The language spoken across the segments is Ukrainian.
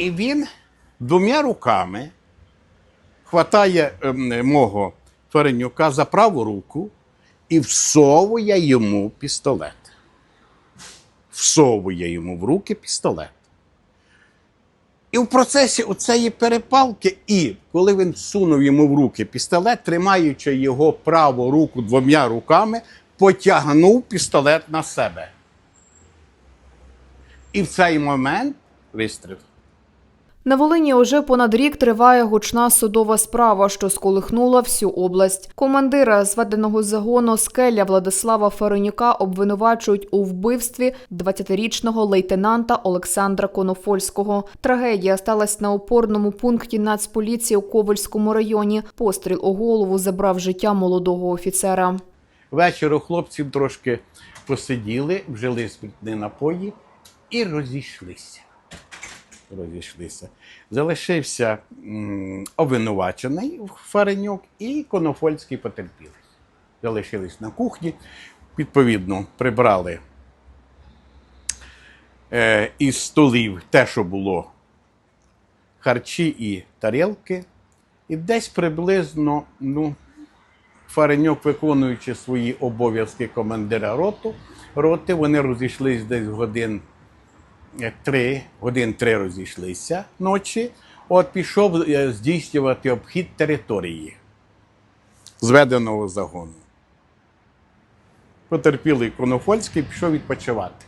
І він двома руками хватає ем, мого Ференюка за праву руку і всовує йому пістолет. Всовує йому в руки пістолет. І в процесі оцеї перепалки, і коли він сунув йому в руки пістолет, тримаючи його праву руку двома руками, потягнув пістолет на себе. І в цей момент вистріл. На Волині уже понад рік триває гучна судова справа, що сколихнула всю область. Командира зведеного загону скеля Владислава Ференюка обвинувачують у вбивстві 20-річного лейтенанта Олександра Конофольського. Трагедія сталася на опорному пункті Нацполіції у Ковальському районі. Постріл у голову забрав життя молодого офіцера. Вечором хлопців трошки посиділи, вжили спиртні напої і розійшлися. Розійшлися. Залишився м, обвинувачений Фаренюк і Конофольський потерпілий. Залишились на кухні. Відповідно, прибрали е, із столів те, що було харчі і тарілки. І десь приблизно, ну, Фаренюк, виконуючи свої обов'язки командира роту, роти, вони розійшлись десь годин три, годин три розійшлися ночі. От пішов е, здійснювати обхід території зведеного загону. Потерпілий Конофольський пішов відпочивати.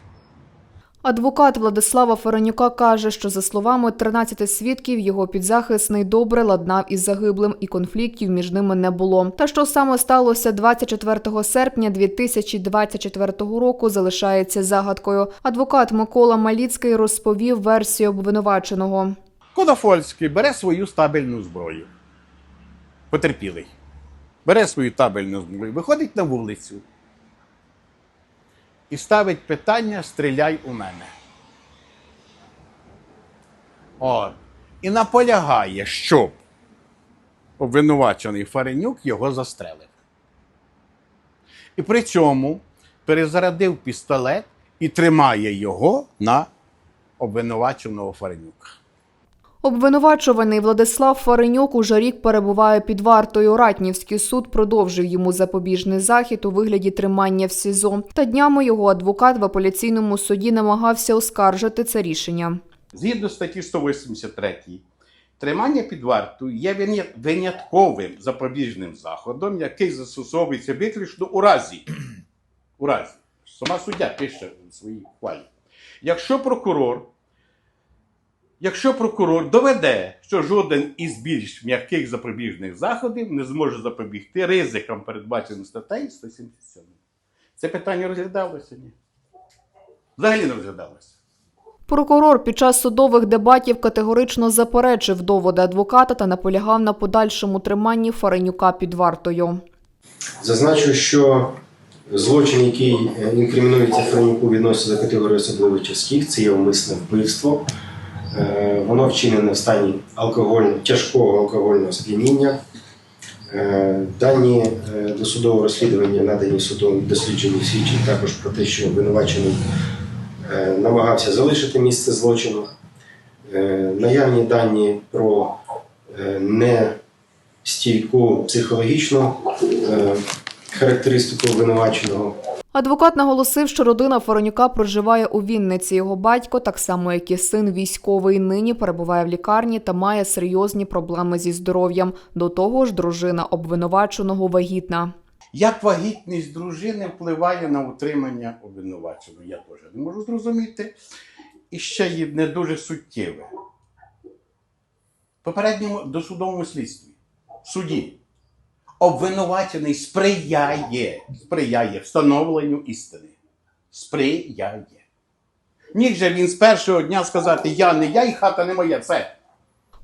Адвокат Владислава Ференюка каже, що за словами 13 свідків, його підзахисний добре ладнав із загиблим і конфліктів між ними не було. Та що саме сталося 24 серпня 2024 року, залишається загадкою. Адвокат Микола Маліцький розповів версію обвинуваченого. Конофольський бере свою стабільну зброю. Потерпілий. Бере свою табельну зброю, виходить на вулицю і ставить питання стріляй у мене. О, І наполягає, щоб обвинувачений Фаренюк його застрелив. І при цьому перезарядив пістолет і тримає його на обвинуваченого Фаренюка. Обвинувачуваний Владислав Фаренюк уже рік перебуває під вартою. Ратнівський суд продовжив йому запобіжний захід у вигляді тримання в СІЗО. Та днями його адвокат в апеляційному суді намагався оскаржити це рішення. Згідно статті 183, тримання під вартою є винятковим запобіжним заходом, який застосовується виключно у разі. У разі. Сама суддя пише у своїй ухвалі. Якщо прокурор, якщо прокурор доведе, що жоден із більш м'яких запобіжних заходів не зможе запобігти ризикам, передбаченим статтею 177. Це питання розглядалося? Ні. Взагалі не розглядалося. Прокурор під час судових дебатів категорично заперечив доводи адвоката та наполягав на подальшому триманні Фаренюка під вартою. Зазначу, що злочин, який е, інкримінується Франюку, відноситься до категорії особливих тяжких, це є умисне вбивство. Е, Воно вчинене в стані алкогольного, тяжкого алкогольного сп'яніння. Е, Дані е, досудового розслідування надані судом досліджені свідчать також про те, що обвинувачений намагався залишити місце злочину. Наявні дані про нестійку психологічну характеристику обвинуваченого. Адвокат наголосив, що родина Фаренюка проживає у Вінниці. Його батько, так само як і син військовий, нині перебуває в лікарні та має серйозні проблеми зі здоров'ям. До того ж, дружина обвинуваченого вагітна. Як вагітність дружини впливає на утримання обвинуваченого, я теж не можу зрозуміти. І ще є не дуже суттєве. Попередньому досудовому слідстві, в суді, обвинувачений сприяє, сприяє встановленню істини. Сприяє. Міг же він з першого дня сказати: Я не я і хата не моя, все.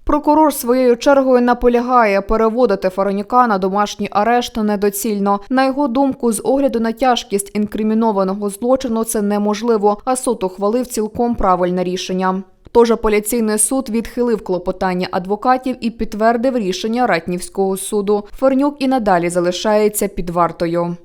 Прокурор своєю чергою наполягає переводити Фаренюка на домашній арешт недоцільно. На його думку, з огляду на тяжкість інкримінованого злочину це неможливо, а суд ухвалив цілком правильне рішення. Тож апеляційний суд відхилив клопотання адвокатів і підтвердив рішення Ратнівського суду. Фернюк і надалі залишається під вартою.